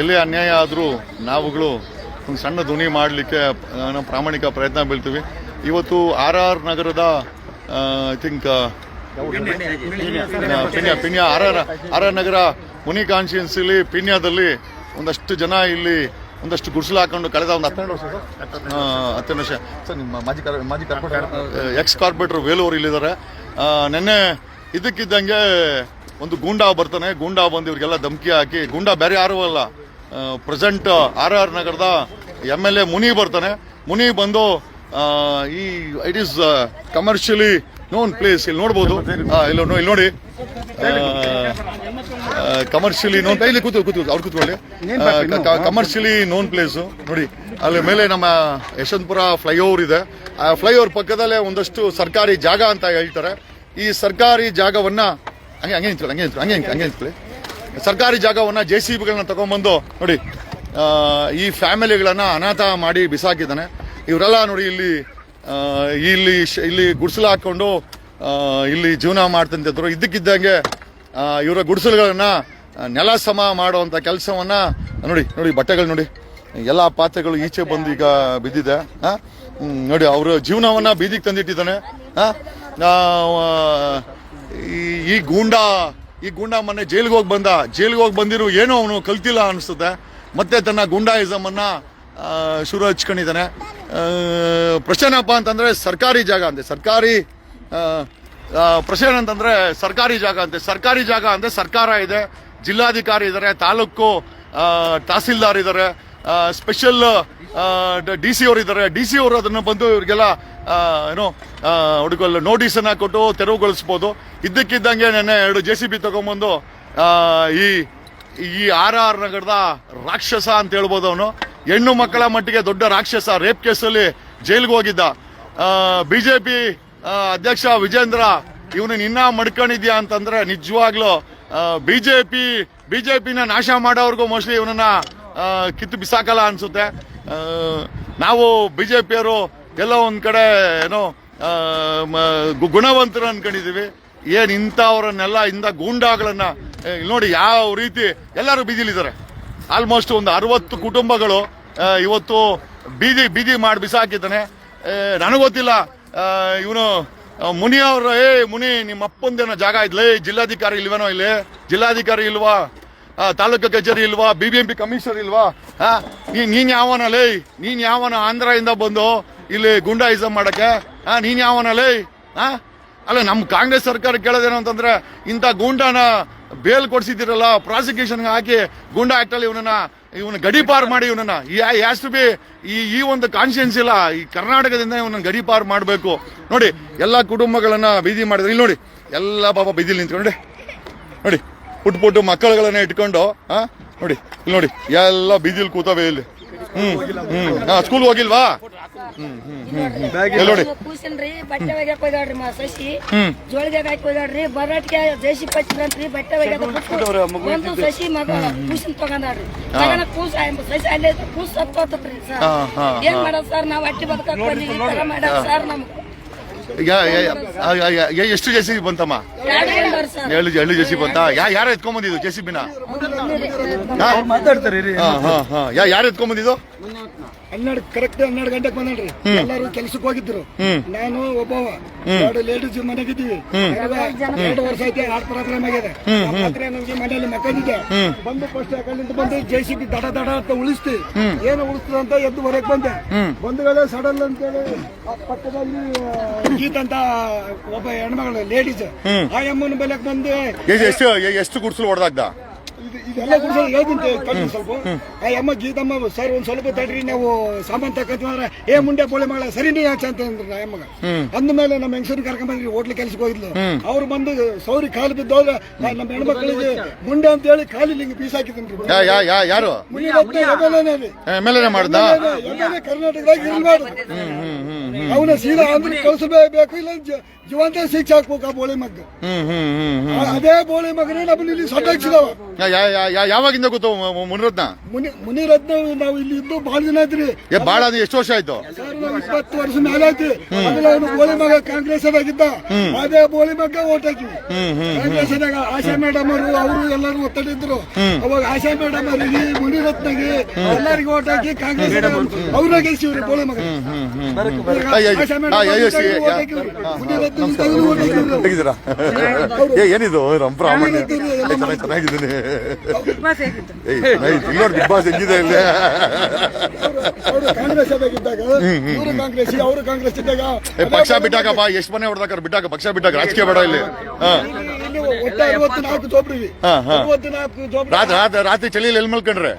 ಎಲ್ಲೇ ಅನ್ಯಾಯ ಆದರೂ ನಾವುಗಳು ಒಂದು ಸಣ್ಣ ಧ್ವನಿ ಮಾಡಲಿಕ್ಕೆ ನಾವು ಪ್ರಾಮಾಣಿಕ ಪ್ರಯತ್ನ ಬೀಳ್ತೀವಿ. ಇವತ್ತು ಆರ್ ಆರ್ ನಗರದ I think Peenya Peenya R R R R Nagar ಮುನಿ ಕಾನ್ಸ್ಟಿಟ್ಯೂನ್ಸಿಲಿ ಪಿನ್ಯಾದಲ್ಲಿ ಒಂದಷ್ಟು ಜನ ಇಲ್ಲಿ ಒಂದಷ್ಟು ಗುಡಿಸಲು ಹಾಕೊಂಡು ಕಳೆದ ಒಂದು ಹತ್ತೆರಡು ವರ್ಷ ಹತ್ತೆರಡು ವರ್ಷ. ಸರ್ ನಿಮ್ಮ ಮಾಜಿ ಮಾಜಿ ಕಾರ್ಪೊರೇಟರ್ ಎಕ್ಸ್ ಕಾರ್ಪೊರೇಟರ್ ವೇಲೂರು ಇಲ್ಲಿದ್ದಾರೆ. ನಿನ್ನೆ ನೆನ್ನೆ ಇದಕ್ಕಿದ್ದಂಗೆ ಒಂದು ಗೂಂಡಾ ಬರ್ತಾನೆ. ಗೂಂಡಾ ಬಂದು ಇವರಿಗೆಲ್ಲ ಧಮಕಿ ಹಾಕಿ ಗೂಂಡಾ ಬೇರೆ ಯಾರೂ ಅಲ್ಲ. ಪ್ರೆಸೆಂಟ್ ಆರ್ ಆರ್ ನಗರದ ಎಂ ಎಲ್ ಎ ಮುನಿ ಬರ್ತಾನೆ. ಮುನಿ ಬಂದು ಈ it is commercially known place ಇಲ್ಲಿ ನೋಡ್ಬೋದು. ಇಲ್ಲಿ ನೋಡಿ ಕಮರ್ಷಿಯಲಿ ನೋನ್ ಇಲ್ಲಿ ಕೂತು ಕೂತು ಅವ್ರು ಕೂತ್ಕೊಳ್ಳಿ. ಕಮರ್ಷಿಯಲಿ ನೋನ್ ಪ್ಲೇಸು ನೋಡಿ ಅಲ್ಲಿ ಮೇಲೆ ನಮ್ಮ ಯಶವಂತಪುರ ಫ್ಲೈಓವರ್ ಇದೆ. ಆ ಫ್ಲೈಓವರ್ ಪಕ್ಕದಲ್ಲೇ ಒಂದಷ್ಟು ಸರ್ಕಾರಿ ಜಾಗ ಅಂತ ಹೇಳ್ತಾರೆ. ಈ ಸರ್ಕಾರಿ ಜಾಗವನ್ನ ಹಂಗೆ ಹಂಗೆ ನಿಂತ್ಕೊಳ್ಳಿ ಹಂಗೆ ನಿಂತ್ಕೊಳ್ಳಿ ಹಂಗೆ ಹಂಗೆ ನಿಂತ್ಕೊಳ್ಳಿ. ಸರ್ಕಾರಿ ಜಾಗವನ್ನ ಜೆ ಸಿ ಬಿಗಳನ್ನ ತಗೊಂಬಂದು ನೋಡಿ ಈ ಫ್ಯಾಮಿಲಿಗಳನ್ನ ಅನಾಥ ಮಾಡಿ ಬಿಸಾಕಿದ್ದಾನೆ. ಇವರೆಲ್ಲ ನೋಡಿ ಇಲ್ಲಿ ಇಲ್ಲಿ ಇಲ್ಲಿ ಗುಡಿಸಲು ಹಾಕೊಂಡು ಇಲ್ಲಿ ಜೀವನ ಮಾಡ್ತಂತಿದ್ರು ಇದ್ದಕ್ಕಿದ್ದಂಗೆ ಇವರ ಗುಡಿಸಲುಗಳನ್ನ ನೆಲ ಸಮ ಮಾಡುವಂಥ ಕೆಲಸವನ್ನ, ನೋಡಿ ನೋಡಿ ಬಟ್ಟೆಗಳು ನೋಡಿ. ಎಲ್ಲ ಪಾತ್ರೆಗಳು ಈಚೆ ಬಂದು ಈಗ ಬಿದ್ದಿದೆ? ನೋಡಿ ಅವರ ಜೀವನವನ್ನ ಬೀದಿಗೆ ತಂದಿಟ್ಟಿದ್ದಾನೆ. ಈ ಗೂಂಡಾ ಈ ಗೂಂಡಾ ಮೊನ್ನೆ ಜೈಲಿಗೆ ಹೋಗಿ ಬಂದ. ಜೈಲಿಗೆ ಹೋಗಿ ಬಂದಿರೋ ಏನೋ ಅವನು ಕಲ್ತಿಲ್ಲ ಅನಿಸುತ್ತೆ. ಮತ್ತೆ ತನ್ನ ಗೂಂಡಾಯಿಸಮ್ ಅನ್ನ ಶುರು ಹಚ್ಕೊಂಡಿದ್ದಾನೆ. ಪ್ರಶನಪ್ಪ ಅಂತಂದರೆ ಅಂತಂದ್ರೆ ಸರ್ಕಾರಿ ಜಾಗ ಅಂತೆ. ಸರ್ಕಾರಿ ಅಂತಂದರೆ ಪ್ರಶ್ನೆ ಏನಂತಂದ್ರೆ ಸರ್ಕಾರಿ ಜಾಗ ಅಂತೆ. ಸರ್ಕಾರಿ ಜಾಗ ಅಂದ್ರೆ ಸರ್ಕಾರ ಇದೆ, ಜಿಲ್ಲಾಧಿಕಾರಿ ಇದ್ದಾರೆ ತಾಲೂಕು ತಹಸೀಲ್ದಾರ್ ಇದ್ದಾರೆ ಸ್ಪೆಷಲ್ ಡಿ ಸಿ ಅವರು ಇದ್ದಾರೆ ಡಿ ಸಿ ಅವರು ಅದನ್ನು ಬಂದು ಇವರಿಗೆಲ್ಲ ಏನು ಹುಡುಗಲ್ಲ ನೋಟಿಸ್ ಅನ್ನ ಕೊಟ್ಟು ತೆರವುಗೊಳಿಸ್ಬೋದು. ಇದ್ದಕ್ಕಿದ್ದಂಗೆ ನೆನ್ನೆ ಎರಡು ಜೆ ಸಿ ಬಿ ತಗೊಂಬಂದು ಈ ಈ ಆರ್ ಆರ್ ನಗರದ ರಾಕ್ಷಸ ಅಂತ ಹೇಳ್ಬೋದು ಅವನು. ಹೆಣ್ಣು ಮಕ್ಕಳ ಮಟ್ಟಿಗೆ ದೊಡ್ಡ ರಾಕ್ಷಸ, ರೇಪ್ ಕೇಸಲ್ಲಿ ಜೈಲಿಗೆ ಹೋಗಿದ್ದ. ಪಿ ಅಧ್ಯಕ್ಷ ವಿಜೇಂದ್ರ, ಇವನು ನಿನ್ನ ಮಡ್ಕೊಂಡಿದ್ಯಾ? ಅಂತಂದ್ರೆ ನಿಜವಾಗ್ಲೂ ಜೆ ಪಿನ ನಾಶ ಮಾಡೋವ್ರಿಗೂ ಮೋಸ್ಟ್ಲಿ ಇವನನ್ನ ಕಿತ್ತು ಬಿಸಾಕಲ್ಲ ಅನ್ಸುತ್ತೆ. ನಾವು ಬಿಜೆಪಿಯವರು ಎಲ್ಲ ಒಂದು ಕಡೆ ಏನೋ ಗುಣವಂತರು ಅನ್ಕೊಂಡಿದೀವಿ. ಏನ್ ಇಂಥವ್ರನ್ನೆಲ್ಲ ಇಂದ ಗೂಂಡಾಗಳನ್ನ ನೋಡಿ ಯಾವ ರೀತಿ ಎಲ್ಲರೂ ಬೀದಿಲಿದ್ದಾರೆ. ಆಲ್ಮೋಸ್ಟ್ ಒಂದು ಅರವತ್ತು ಕುಟುಂಬಗಳು ಇವತ್ತು ಬೀದಿ ಬೀದಿ ಮಾಡಿ ಬಿಸಾಕಿದ್ದಾನೆ. ನನಗೆ ಗೊತ್ತಿಲ್ಲ ಇವನು ಮುನಿ ಅವ್ರ ಏ, ಮುನಿ ನಿಮ್ಮ ಅಪ್ಪಂದೇನೋ ಜಾಗ ಇದ್ಲೇ, ಜಿಲ್ಲಾಧಿಕಾರಿ ಇಲ್ವೇನೋ ಇಲ್ಲಿ? ಜಿಲ್ಲಾಧಿಕಾರಿ ಇಲ್ವಾ? ತಾಲೂಕು ಕಚೇರಿ ಇಲ್ವಾ? B B M P commissioner ಇಲ್ವಾ? ನೀನ್ ಯಾವನ ಲೈ? ನೀನ್ ಯಾವನ ಆಂಧ್ರದಿಂದ ಬಂದು ಇಲ್ಲಿ ಗುಂಡಾಯಿಸಮ್ ಮಾಡಕ್ಕೆ? ನೀನ್ ಯಾವನ ಲೈ? ಅಲ್ಲ ನಮ್ಮ ಕಾಂಗ್ರೆಸ್ ಸರ್ಕಾರ ಕೇಳೋದೇನು ಅಂತಂದ್ರೆ, ಇಂಥ ಗೂಂಡಾನ ಬೇಲ್ ಕೊಡಿಸಿದಿರಲ್ಲ ಪ್ರಾಸಿಕ್ಯೂಷನ್ಗೆ ಹಾಕಿ ಗೂಂಡಾ ಆಕ್ಟ್ ಅಲ್ಲಿ ಇವನನ್ನ, ಇವನ ಗಡಿಪಾರ್ ಮಾಡಿ ಇವನನ್ನ. ಹ್ಯಾಸ್ ಟು ಬಿ ಈ ಈ ಒಂದು ಕಾನ್ಶಿಯನ್ಸ್ ಇಲ್ಲ. ಈ ಕರ್ನಾಟಕದಿಂದ ಇವನ ಗಡಿಪಾರ್ ಮಾಡಬೇಕು. ನೋಡಿ, ಎಲ್ಲ ಕುಟುಂಬಗಳನ್ನ ಬೀದಿ ಮಾಡಿದ್ರೆ, ಇಲ್ಲಿ ನೋಡಿ, ಎಲ್ಲ ಪಾಪ ಬೀದಿಲಿ ನಿಂತ್ಕೊಂಡು ನೋಡಿ. ಪುಟ್ ಪುಟ್ಟು ಮಕ್ಕಳುಗಳನ್ನ ಇಟ್ಕೊಂಡು ಆ? ನೋಡಿ ಇಲ್ಲಿ ನೋಡಿ ಎಲ್ಲ ಬೀದಿಲ್ ಕೂತವೆ ಇಲ್ಲಿ. ಹ್ಮ್ ಹ್ಮ್. ಹಾ ಸ್ಕೂಲ್ ಹೋಗಿಲ್ವಾ? ಹ್ಮ್ ಹ್ಮ್ ಹ್ಮ್ ಹ್ಮ್. ಎಲ್ಲಿ ನೋಡಿ. ಕೂಸನ್ರಿ ಬಟ್ಟೆ ಒಗ್ಯಾಕ ಹೋಗ್ಯಾಡ್ರಿ ಮಾ ಸಸಿ. ಜೋಳಿಗೆ ಹಾಕಿ ಹೋಗ್ಯಾಡ್ರಿ ಬರಾಟ್ಗೆ ಜೇಸಿ ಪಚ್ಚಿದ್ರಂತ್ರಿ ಬಟ್ಟೆ ಒಗ್ಯಾಕ ಒಂದು ಸಸಿ ಮಗ ಕೂಸನ್ ತಗೊಂಡಾಡ್ರಿ ತಗೊಂಡ ಕೂಸ ಸಸಿ ಅಲ್ಲೇ ಕೂಸ್ ಸತ್ತೋತತ್ರಿ ಸರ್. ಹಾ, ಹಾ, ಏನ್ ಮಾಡೋದ್ ಸರ್? ನಾವ್ ಅಟ್ಟಿ ಬದುಕಕ್ ಬಂದಿವಿ ಈ ತರ ಮಾಡ್ಯಾರ ಸರ್ ನಮ್ಗೆ. ಯಾ- ಎಷ್ಟು ಜೆಸಿ ಬಂತಮ್ಮ? ಎರಡು ಗಂಡರ್ ಜೆ ಸಿ ಬಂತ? ಯಾ ಯಾರು ಎತ್ಕೊಂಬಂದಿದ್ದು ಜೆಸಿ ಬಿನ? ಮಾತಾಡ್ತಾರೆ ಯಾರು ಎತ್ಕೊಂಬಂದಿದ್ದು? ಹನ್ನೆರಡು ಕರೆಕ್ಟ್ ಹನ್ನೆರಡು ಗಂಟೆಗೆ ಬಂದ್ರಿ ಎಲ್ಲರೂ ಕೆಲಸಕ್ಕೆ ಹೋಗಿದ್ರು. ನಾನು ಒಬ್ಬವ. ಎರಡು ಲೇಡೀಸ್ ಮನೆಗಿದ್ದೀವಿ. ಎರಡು ವರ್ಷ ಐತೆ ಹಾರ್ಟ್ ಪ್ರಾಬ್ಲಮ್ ಆಗಿದೆ. ರಾತ್ರಿ ನಮ್ಗೆ ಮನೆಯಲ್ಲಿ ಮಕ್ಕಳಿದೆ ಬಂದು ಫಸ್ಟ್ ಅಲ್ಲಿಂದ ಬಂದು ಜೆ ಸಿ ಬಿ ದಡ ದಡ ಅಂತ ಉಳಿಸ್ತಿ. ಏನು ಉಳಿಸ್ತದ ಅಂತ ಎದ್ದು ಹೊರಗೆ ಬಂದೆ. ಬಂದ ವೇಳೆ ಸಡಲ್ ಅಂತೇಳಿ ಆ ಪಕ್ಕದಲ್ಲಿ ಗೀತ ಅಂತ ಒಬ್ಬ ಹೆಣ್ಮಗಳು ಲೇಡೀಸ್ ಆ ಅಮ್ಮನ ಬೆಲೆಗೆ ಬಂದು ಎಷ್ಟು ಎಷ್ಟು ಎಷ್ಟು ಗುಡ್ಸಲು ಹೊಡೆದಾಗ್ದ? ಇದು- ಇದೆಲ್ಲ ಗುಡಿಸಲು ಹೇಳ್ತೀನಿ ಕಣ್ಣು ಸ್ವಲ್ಪ. ಆ ಅಮ್ಮ ಗೀತಮ್ಮ ಸರ್ ಒಂದ್ ಸ್ವಲ್ಪ ತಡ್ರಿ ನಾವು ಸಾಮಾನ್ ತಕ್ಕಂತ ಅಂದ್ರೆ ಏ ಮುಂಡೆ ಪೋಳೆ ಮಾಡ ಸರಿ ನೀ ಯಾಕೆ ಅಂತ ಅಂದ್ರ ಅಮ್ಮಗ ಅಂದ ಮೇಲೆ ನಮ್ಮ ಹೆಂಗಸರು ಕರ್ಕೊಂಡ್ ಬಂದ್ರಿ ಹೋಟ್ಲ್ ಕೆಲ್ಸಕ್ಕೆ ಹೋಗಿದ್ಲು. ಅವ್ರು ಬಂದು ಸೌರಿ ಕಾಲು ಬಿದ್ದೋದ್ರೆ ನಾ- ನಮ್ಮ ಹೆಣ್ಮಕ್ಳಿಗೆ ಗುಂಡೆ ಅಂತ ಹೇಳಿ ಕಾಲಿ ಹಿಂಗೆ ಪೀಸ್ ಹಾಕಿದ್ರು ಯಾರು? ಮಾಡ್ದ? ಕರ್ನಾಟಕದಾಗ ಇರ್ಬಾರ್ದು. ಅವನ ಸೀದಾ ಅಂದ್ರೆ ಕಳಿಸಬೇಕು ಇಲ್ಲ ಜೀವಂತ ಶಿಕ್ಷೆ ಹಾಕ್ಬೇಕು ಆ ಬೋಳಿ ಮಗ್ಗ. ಹ್ಮ್ ಹ್ಮ್ ಹ್ಮ್ ಹ್ಮ್ ಅದೇ ಬೋಳಿ ಮಗನೇ ನಮ್ಮನ್ನ ಇಲ್ಲಿ ಸೊಟ್ಟಾಕ್ಸಿದವ ಯಾ- ಯಾ- ಯಾ- ಯಾ- ಯಾವಾಗಿಂದ ಗೊತ್ತು ಮು- ಮುನಿರತ್ನ? ಮುನಿ ಮುನಿರತ್ನ ನಾವು ಇಲ್ಲಿ ಇದ್ದು ಬಹಳ ದಿನ ಆಯ್ತ್ರಿ. ಏ ಬಾಳ ಅದು ಎಷ್ಟು ವರ್ಷ ಆಯ್ತು? ಸರ್, ನಾವು ಇಪ್ಪತ್ತು ವರ್ಷ ಮೇಲೆ ಆಯ್ತು ಆಮೇಲೆ ಅವನು ಬೋಳಿ ಮಗ ಕಾಂಗ್ರೆಸ್ ಆಗಿದ್ದ ಅದೇ ಬೋಳೆ ಮಗ ಓಟ್ ಹಾಕಿವಿ ಕಾಂಗ್ರೆಸ್ ಆಶಾ ಮೇಡಮ್ ಅವರು ಅವರು ಎಲ್ಲರೂ ಒತ್ತಡಿದ್ರು ಅವಾಗ ಆಶಾ ಮೇಡಮ್ ಅವರಿಗೆ ಮುನಿರತ್ನಗೆ ಎಲ್ಲರಿಗೂ ಓಟ್ ಹಾಕಿ ಕಾಂಗ್ರೆಸ್ ಅವ್ರನ್ನ ಗೆಲ್ಸಿವ್ರಿ ಬೋಳಿ ಮಗ. ಹ್ಮ್ ಹ್ಮ್ ಆಶಾ ಅವ್ರಿಗೆ ಹಾಕಿವ್ರಿ. ಮುನಿರತ್ನ. ಹೇಗಿದ್ದೀರಾ ಏ ಏನಿದು? ನಮ್ಮ ಪ್ರಾಮಾಣ್ಯ ಏ, ಚೆನ್ನಾಗಿ ಚೆನ್ನಾಗಿದ್ದೀನಿ. ಏಯ್ ಇಲ್ಲಿ ಬಿಗ್ ಬಾಸ್ ಹೆಂಗಿದೆ ಇಲ್ಲಿ. ಅವರು ಕಾಂಗ್ರೆಸ್ ಆಗಿದ್ದಾಗ ಇವರು ಕಾಂಗ್ರೆಸ್ ಅವರು ಕಾಂಗ್ರೆಸ್ ಇದ್ದಾಗ ಏ, ಪಕ್ಷ ಬಿಟ್ಟಾಕಪ್ಪ. ಎಷ್ಟು ಮನೆ ಹೊಡೆದಾಕ ಬಿಟ್ಟಾಕ ಪಕ್ಷ ಬಿಟ್ಟಾಕ. ರಾಜಕೀಯ ಬೇಡ ಇಲ್ಲಿ. ಹಾ. ಒಟ್ಟ ಹಾ, ಹಾ. ಜೋಬ್ರಿ. ರಾತ್ರಿ ರಾತ್ರಿ ರಾತ್ರಿ ಚಳಿಯಲ್ಲಿ ಎಲ್ಲಿ ಮಲ್ಕೊಂಡ್ರೆ?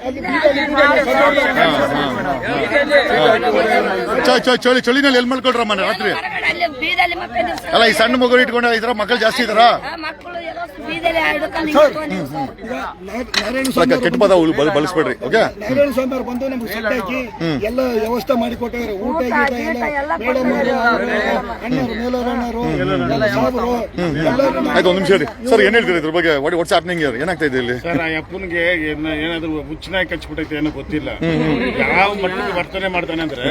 ಚ- ಚ- ಚಳಿ. ಚಳಿನಲ್ಲಿ ಎಲ್ಲಿ ಮಲ್ಕೊಂಡ್ರ ಮನೆ ರಾತ್ರಿ? ಹೊರಗಡೆ ಅಲ್ಲಿ ಬೀದಲ್ಲಿ ಮಕ್ಕಳಿದ್ರು ಅಲ್ಲ ಈ ಸಣ್ಣ ಮಗು ಇಟ್ಕೊಂಡು ಇದ್ರ ಮಕ್ಕಳು ಜಾಸ್ತಿ ಇದಾರ ಮಕ್ಕಳು ಎಲ್ಲ ಬೀದಲ್ಲಿ ಹಿಡ್ಕೊಂಡು ಸರ್. ಸ್ವಾಮಿ ಕೆಟ್ಟ ಪದ ಉಳ್- ಬಲ್- ಬಳಸ್ಬೇಡ್ರಿ ಓಕೆ? ನಾರಾಯಣ ಸ್ವಾಮಿ ಅವ್ರು ಬಂದು ನಮ್ಗೆ ಸೊಟ್ಟಾಕಿ ಎಲ್ಲ ವ್ಯವಸ್ಥೆ ಮಾಡಿ ಕೊಟ್ಟಾರೆ ಊಟ ಗೀಟ ಎಲ್ಲ ಮೇಡಮ್ ಅವರು ಅಣ್ಣರು ಮೇಲವ್ರ ಅಣ್ಣರು ಎಲ್ಲ ಸಾಬ್ರು ಎಲ್ಲರೂ ಆಯ್ತು ಒಂದ್ ನಿಮಿಷ ಸರ್ ಏನ್ ಹೇಳ್ತೀರಿ ಇದ್ರ ಬಗ್ಗೆ? ವಾಟ್ಸ್ ಹ್ಯಾಪ್ನಿಂಗ್ ಏನಾಗ್ತಾ ಇದೆ ಇಲ್ಲಿ? ಸರ್ ಆ ಅಪ್ಪನಿಗೆ ಏನ- ಏನಾದ್ರು ಹುಚ್ಚನಾಗಿ ಕಚ್ಬಿಟ್ಟೈತೆ ಏನೋ ಗೊತ್ತಿಲ್ಲ. ಯಾವ ಮಟ್ಟಿಗೆ ವರ್ತನೆ ಮಾಡ್ತಾನೆ ಅಂದ್ರೆ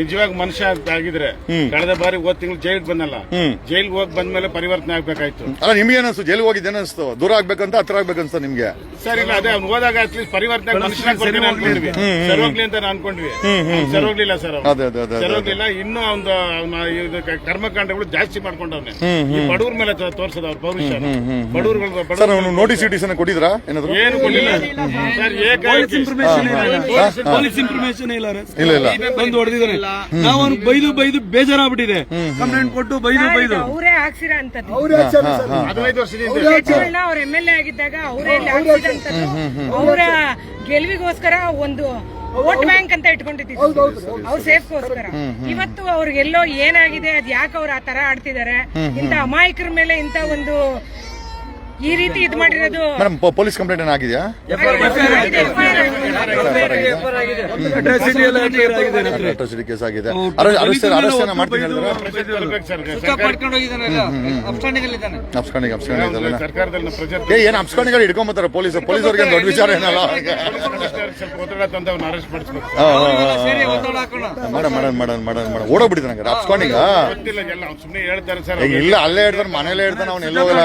ನಿಜವಾಗಿ ಮನುಷ್ಯ ಆಗಿದ್ರೆ ಕಳೆದ ಬಾರಿ ಹೋದ್ ತಿಂಗಳು ಜೈಲ್ಗೆ ಬಂದಲ್ಲ ಜೈಲ್ಗೆ ಹೋಗಿ ಬಂದ್ಮೇಲೆ ಪರಿವರ್ತನೆ ಆಗ್ಬೇಕಾಯ್ತು. ಅಲ್ಲ ನಿಮ್ಗೆ ಏನಿಸ್ತು ಜೈಲಿಗೆ ಹೋಗಿದ್ದು ಏನಿಸ್ತು ದೂರ ಆಗ್ಬೇಕಂತ ಹತ್ರ ಆಗ್ಬೇಕಂತ ನಿಮ್ಗೆ? ಸರ್ ಇಲ್ಲ ಅದೇ ಅವ್ನು ಹೋದಾಗ ಅಟ್ಲೀಸ್ಟ್ ಪರಿವರ್ತನೆ ಮನುಷ್ಯನಾಗಿ ಬರ್ತಾನೆ ಅನ್ಕೊಂಡ್ವಿ. ಸರ್ ಹೋಗ್ಲಿ ಅಂತ ನಾನ್ ಅನ್ಕೊಂಡ್ವಿ. ಸರ್ ಹೋಗ್ಲಿಲ್ಲ ಸರ್ ಅದೇ ಅದೇ ಅದೇ ಸರ್ ಹೋಗ್ಲಿಲ್ಲ ಇನ್ನೂ ಒಂದು ಅವನ ಕರ್ಮಕಾಂಡಗಳು ಜಾಸ್ತಿ ಮಾಡ್ಕೊಂಡವ್ನೆ. ಈ ಬಡವ್ರ ಮೇಲೆ ತೋರಿಸೋದು ಅವ್ರ ಪೌರುಷ ಬಡವ್ರುಗಳು ಸರ್ ಅವನು ನೋಟಿಸ್ ಇಟೀಸ್ ಕೊಟ್ಟಿದ್ರಾ? ಏನಾದ್ರು? ಏನು ಕೊಡ್ಲಿಲ್ಲ ಸರ್ ಏಕಾಏಕಿ ಪೊಲೀಸ್ ಇನ್ಫಾರ್ಮೇಶನ್ ಇಲ್ಲ. ಇಲ್ಲ ಇಲ್ಲ ಬಂದು ಹೊಡೆದಿದ್ದಾರೆ. ನಾವು ಅವ್ನು ಬೈದು ಬೈದು ಬೇಜಾರಾಗ್ಬಿಟ್ಟಿದೆ. ಕಂಪ್ಲೇಂಟ್ ಕೊಟ್ಟು ಬೈದು ಬೈದು. ಅವರೇ ಹಾಕ್ಸಿರ ಅಂತ ಹದಿನೈದು ವರ್ಷದಿಂದ ಅವ್ರೇ ಎಂ ಎಲ್ ಎ ಆಗಿದ್ದಾಗ ಅವರೇ ಇಲ್ಲಿ ಅವರ ಗೆಲುವಿಗೋಸ್ಕರ ಒಂದು ವೋಟ್ ಬ್ಯಾಂಕ್ ಅಂತ ಇಟ್ಕೊಂಡಿದ್ದೀವಿ. ಅವ್ರ ಸೇಫ್ಗೋಸ್ಕರ. ಇವತ್ತು ಅವ್ರಿಗೆಲ್ಲೋ ಏನಾಗಿದೆ ಅದ್ ಯಾಕೆ ಅವ್ರು ಆ ತರ ಆಡ್ತಿದ್ದಾರೆ? ಇಂತ ಅಮಾಯಕರ ಮೇಲೆ ಇಂತ ಒಂದು ಈ ರೀತಿ ಇದು ಮಾಡಿರೋದು ಮೇಡಮ್ ಪೊಲೀಸ್ ಕಂಪ್ಲೇಂಟ್ ಏನಾಗಿದೆಯಾ. ಅಟ್ರಾಸಿಟಿ ಕೇಸ್ ಆಗಿದೆ ಏನ ಅಪ್ಸ್ಕೊಂಡಿಗಳು ಹಿಡ್ಕೊಂಬತ್ತಾರೆ ಪೊಲೀಸ್ ಪೊಲೀಸ್ ಅವ್ರಿಗೆ ದೊಡ್ಡ ವಿಚಾರ ಏನಲ್ಲ ಮೇಡಮ್ ಮೇಡಮ್ ಮೇಡಮ್ ಮೇಡಮ್ ಮಾಡೋಣ ಓಡೋಗ್ಬಿಟ್ಟಿದ್ದಾನೆ ಹಂಗಾರೆ ಅಪ್ಸ್ಕೊಂಡಿಗ ಇಲ್ಲ ಅಲ್ಲೇ ಹೇಳ್ತಾರೆ ಮನೇಲೇ ಹೇಳ್ತಾನೆ ಅವ್ನು ಹೋಗಲ್ಲ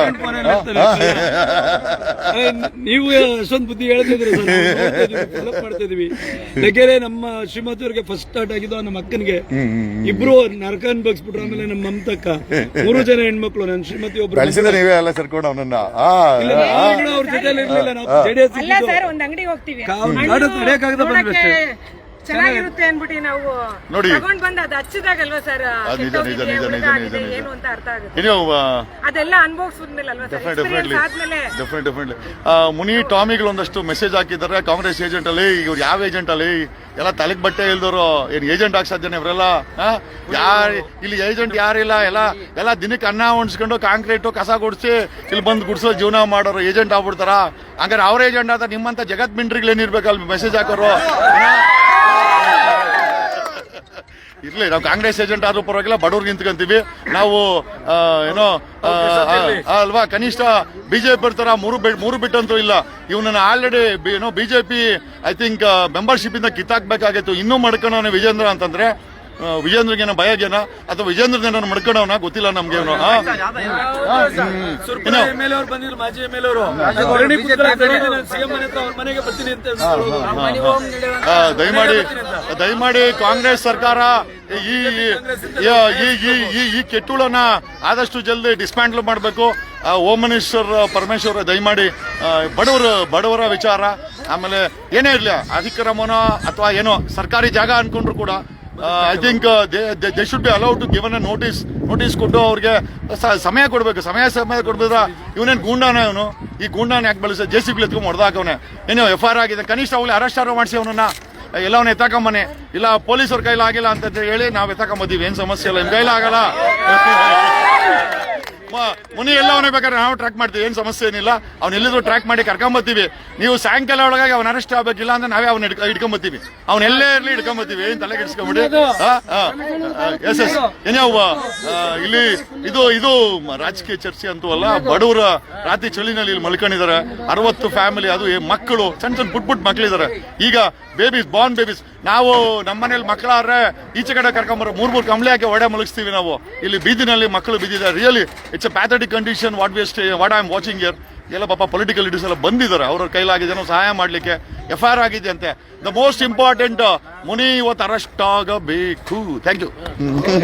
ನೀವು ಅಷ್ಟೊಂದು ಬುದ್ಧಿ ಹೇಳ್ತಿದ್ರಿ ಡೆವಲಪ್ ಮಾಡ್ತಾ ಇದೀವಿ. ಯಾಕೆಂದ್ರೆ ನಮ್ಮ ಶ್ರೀಮತಿ ಅವ್ರಿಗೆ ಫಸ್ಟ್ ಸ್ಟಾರ್ಟ್ ಆಗಿದ್ದು ನಮ್ಮ ಅಕ್ಕನಿಗೆ. ಇಬ್ರು ನರಕ ಅನ್ಭವಿಸ್ಬಿಟ್ರು ಆಮೇಲೆ ನಮ್ಮ ಮಮತಕ್ಕ ಮೂರು ಜನ ಹೆಣ್ಮಕ್ಳು ನನ್ನ ಶ್ರೀಮತಿ ಒಬ್ರು ಬೆಳೆಸಿದ ನೀವೇ ಎಲ್ಲ ಸೇರ್ಕೊಂಡು ಅವನನ್ನ. ಆ, ಇಲ್ಲ, ಆ. ನಾವು ಅವ್ರ ಜೊತೆಲಿ ಇರ್ಲಿಲ್ಲ ನಾವು ಜೆಡಿಎಸ್ ಅಲ್ಲ ಬಂದ್ವಿ. ಚೆನ್ನಾಗಿರುತ್ತೆ ಅನ್ಬಿಟ್ಟು ನಾವು ನೋಡಿ. ತಗೊಂಡ್ ಬಂದ್ ಅದು ಹಚ್ಚಿದಾಗಲ್ವಾ ಸರ್? ಅದು ನಿಜ, ನಿಜ, ನಿಜ, ನಿಜ, ನಿಜ, ನಿಜ. ಏನು ಅಂತ ಅರ್ಥ ಆಗುತ್ತೆ. ಇನ್ನು ಅದೆಲ್ಲ ಅನುಭವಿಸಿದ್ಮೇಲೆ ಅಲ್ವಾ ಸರ್? ಡೆಫಿನೆಟ್ಲಿ ಎಕ್ಸ್ಪೀರಿಯನ್ಸ್ ಆದ್ಮೇಲೆ. ಡೆಫಿನೆಟ್ ಡೆಫಿನೆಟ್ಲಿ ಮುನಿ ಟಾಮಿಗಳು ಒಂದಷ್ಟು ಮೆಸೇಜ್ ಹಾಕಿದ್ದಾರೆ. ಕಾಂಗ್ರೆಸ್ ಏಜೆಂಟ್ ಅಲ್ಲಿ ಇವ್ರು ಯಾವ ಏಜೆಂಟ್ ಅಲ್ಲಿ? ಎಲ್ಲ ತಲೆಗ್ ಬಟ್ಟೆ ಇಲ್ದವರು ಏನ್ ಏಜೆಂಟ್ ಆಗ ಸಾಧ್ಯ ಇವರೆಲ್ಲ? ಯಾರು ಇಲ್ಲಿ ಏಜೆಂಟ್ ಯಾರಿಲ್ಲ ಎಲ್ಲ ಎಲ್ಲ ದಿನಕ್ಕೆ ಅನ್ನ ಉಣ್ಸ್ಕೊಂಡು ಕಾಂಕ್ರೀಟು ಕಸ ಗುಡಿಸಿ ಇಲ್ಲಿ ಬಂದು ಗುಡ್ಸೋ ಜೀವನ ಮಾಡೋರು ಏಜೆಂಟ್ ಆಗ್ಬಿಡ್ತಾರ? ಹಂಗಾರೆ ಅವ್ರ ಏಜೆಂಟ್ ಆದ ನಿಮ್ಮಂತ ಜಗತ್ ಮಿಂಡ್ರಿಗಳು ಏನಿರ್ಬೇಕು ಅಲ್ಲಿ ಮೆಸೇಜ್ ಹಾಕೋರು? ಇರ್ಲಿ ನಾವು ಕಾಂಗ್ರೆಸ್ ಏಜೆಂಟ್ ಆದ್ರೂ ಪರವಾಗಿಲ್ಲ ಬಡವ್ರಿಗೆ ನಿಂತ್ಕೊಂತೀವಿ. ನಾವು ಏನೋ ಅಲ್ವಾ? ಕನಿಷ್ಠ ಬಿಜೆಪಿ ಇರ್ತಾರ ಮೂರು ಮೂರು ಬಿಟ್ಟಂತೂ ಇಲ್ಲ. ಇವನನ್ನ ಆಲ್ರೆಡಿ ಏನೋ ಬಿಜೆಪಿ ಐ ಥಿಂಕ್ ಮೆಂಬರ್ಶಿಪ್ ಇಂದ ಕಿತ್ತಾಕ್ಬೇಕಾಗಿತ್ತು ಇನ್ನೂ ಮಡ್ಕೊಂಡವನೇ ವಿಜೇಂದ್ರ ಅಂತಂದ್ರೆ ವಿಜೇಂದ್ರಗೇನೋ ಭಯಗೇನ ಅಥವಾ ವಿಜೇಂದ್ರನೇನೋ ಮಡ್ಕೊಂಡವನ? ಗೊತ್ತಿಲ್ಲ ನಮ್ಗೆ ಇವನು ಆ, ದಯಮಾಡಿ ದಯಮಾಡಿ ಕಾಂಗ್ರೆಸ್ ಸರ್ಕಾರ ಈ ಈ- ಕೆಟ್ಟುಳನ್ನ ಆದಷ್ಟು ಜಲ್ದಿ ಡಿಸ್ಮ್ಯಾಂಟ್ಲ್ ಮಾಡಬೇಕು. ಹೋಮ್ ಮಿನಿಸ್ಟರ್ ಪರಮೇಶ್ವರ್ ದಯಮಾಡಿ ಬಡವರ ಬಡವರು ಬಡವರ ವಿಚಾರ. ಆಮೇಲೆ ಏನೇ ಇರಲಿ ಅಧಿಕ್ರಮನೋ ಅಥವಾ ಏನೋ ಸರ್ಕಾರಿ ಜಾಗ ಅನ್ಕೊಂಡ್ರು ಕೂಡ I think they should be allowed to given a notice notice ಕೊಟ್ಟು ಅವ್ರಿಗೆ ಸಮಯ ಕೊಡಬೇಕು. ಸಮಯ ಸಮಯ ಕೊಡ್ಬಿದ್ರ ಇವನೇನು ಗೂಂಡಾನ ಇವನು? ಈ ಗೂಂಡಾನ ಯಾಕೆ ಬಳಸ ಜೆ ಸಿ ಬಿ ಎತ್ಕೊಂಡು ಹೊಡೆದಾಕವನೆ. ಏನೋ ಎಫ್ ಆರ್ ಆಗಿದೆ. ಕನಿಷ್ಠ ಅವ್ಲಿ ಅರೆಸ್ಟ್ ಆರೋ ಮಾಡಿಸಿ ಅವನನ್ನ. ಎಲ್ಲವನ್ನ ಎತ್ತಾಕೊಂಬನೆ. ಇಲ್ಲ ಪೊಲೀಸವ್ರ ಕೈಲಿ ಆಗಿಲ್ಲ ಅಂತ ಹೇಳಿ ನಾವು ಎತ್ತಾಕೊಂಬದೀವಿ. ಏನು ಸಮಸ್ಯೆ ಇಲ್ಲ. ನಿಮ್ಮ ಕೈಲಾಗಲ್ಲ. ಮುನಿ ಎಲ್ಲ ಅವನೇ ಬೇಕಾದ್ರೆ ನಾವು ಟ್ರ್ಯಾಕ್ ಮಾಡ್ತೀವಿ ಏನ್ ಸಮಸ್ಯೆ ಏನಿಲ್ಲ. ಅವ್ನ ಎಲ್ಲಿದ್ರು ಟ್ರ್ಯಾಕ್ ಮಾಡಿ ಕರ್ಕೊಂಬತ್ತೀವಿ ನೀವು ಸಾಯಂಕಾಲ ಒಳಗಾಗಿ ಅವ್ನ ಅರೆಸ್ಟ್ ಆಗಬೇಕಿಲ್ಲ ಅಂದ್ರೆ ನಾವೇ ಅವ್ನ ಹಿಡ್ಕೊಂಬತ್ತೀವಿ ಅವ್ನ ಎಲ್ಲೇ ಇರಲಿ ಹಿಡ್ಕೊಂಬತ್ತೀವಿ ಏನ್ ತಲೆ ಕೆಡಿಸ್ಕೊಂಬಿಡಿ ಎಸ್ ಎಸ್ ಏನ್ಯಾವ ಇಲ್ಲಿ ಇದು ಇದು ರಾಜಕೀಯ ಚರ್ಚೆ ಅಂತೂ ಅಲ್ಲ ಬಡವರ ರಾತ್ರಿ ಚಳಿನಲ್ಲಿ ಇಲ್ಲಿ ಮಲ್ಕೊಂಡಿದ್ದಾರೆ. ಅರವತ್ತು ಫ್ಯಾಮಿಲಿ ಅದು ಮಕ್ಕಳು ಸಣ್ಣ ಸಣ್ಣ ಪುಟ್ ಪುಟ್ ಮಕ್ಕಳಿದ್ದಾರೆ ಈಗ ಬೇಬೀಸ್ ಬಾರ್ನ್ ಬೇಬೀಸ್ ನಾವು ನಮ್ಮ ನಮ್ಮನೇಲಿ ಮಕ್ಕಳಾದ್ರೆ ಈಚೆ ಕಡೆ ಕರ್ಕೊಂಬರೋ ಮೂರ್ ಮೂರ್ ಕಂಬಳಿ ಹಾಕಿ ಒಡೆ ಮಲಗಿಸ್ತೀವಿ ನಾವು. ಇಲ್ಲಿ ಬೀದಿನಲ್ಲಿ ಮಕ್ಕಳು ಬಿದ್ದಿದ್ದಾರೆ really it's a pathetic condition what we what I am watching year ಎಲ್ಲ ಪಾಪ ಪೊಲಿಟಿಕಲ್ ಲೀಡರ್ಸ್ ಎಲ್ಲ ಬಂದಿದ್ದಾರೆ. ಅವರ ಕೈಲಾಗಿದೆ ಏನೋ ಸಹಾಯ ಮಾಡಲಿಕ್ಕೆ ಎಫ್ ಐ ಆರ್ ಆಗಿದೆ ಅಂತೆ. ದ ಮೋಸ್ಟ್ ಇಂಪಾರ್ಟೆಂಟ್ ಮುನಿ ಇವತ್ತು ಅರೆಸ್ಟ್ ಆಗಬೇಕು. Thank you